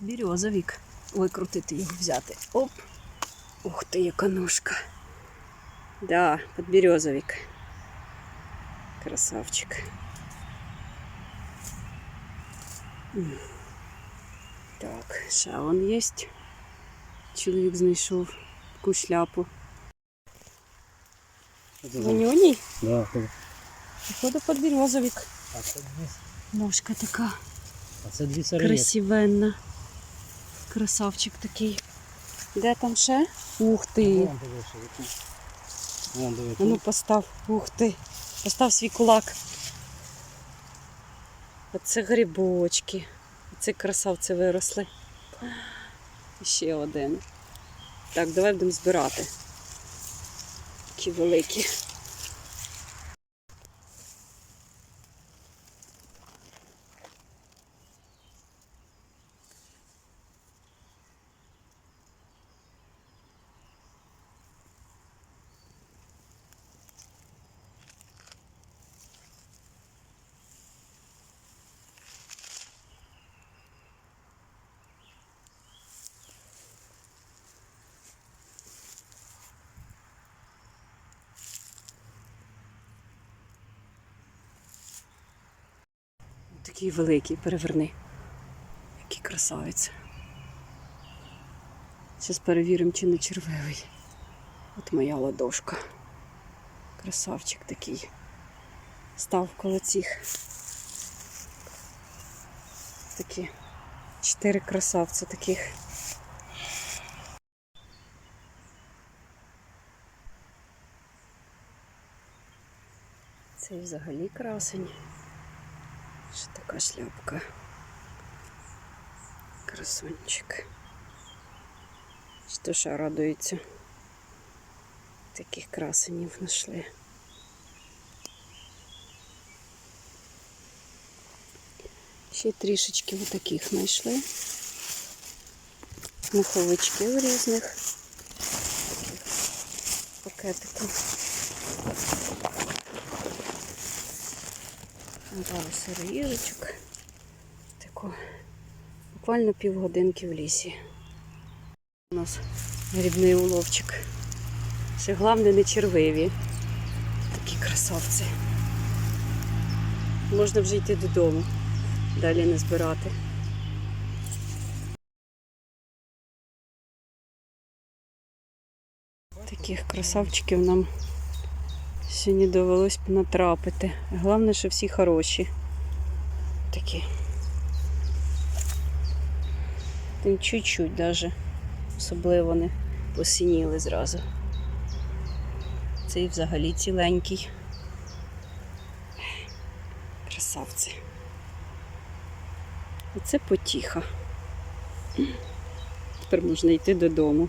Бірьозовік. Викрутити його взяти. Оп. Ух ти, яка ножка. Да, подберезовик. Красавчик. Так, ще вон є. Чоловік знайшов таку шляпу. Ванюній? Да, Походу подберезовик. а це дві, Ножка така а це дві середні. красивенна. Красавчик такий. Де там ще? Ух ти. Вон ну постав. Ух ти. Постав свій кулак. Оце грибочки. Оце красавці виросли. І Ще один. Так, давай будемо збирати. Такі великі. Такий великий, переверни. Який красавець. Зараз перевіримо, чи не червивий. От моя ладошка. Красавчик такий. Став коло цих. Такі чотири красавця таких. Цей взагалі красень. Ще така шляпка. Красунчик. Що ж радується. Таких красенів знайшли. Ще трішечки таких знайшли. Муховички в різних таких пакетиках. Пару сироїжечок. Тако. Буквально півгодинки в лісі. У нас грибний уловчик. Ще головне не червиві. Такі красавці. Можна вже йти додому. Далі не збирати. Таких красавчиків нам сьогодні довелось б натрапити. Головне, що всі хороші. Такі. Тим чуть-чуть даже. Особливо не посініли зразу. Цей взагалі ціленький. Красавці. Оце потіха. Тепер можна йти додому.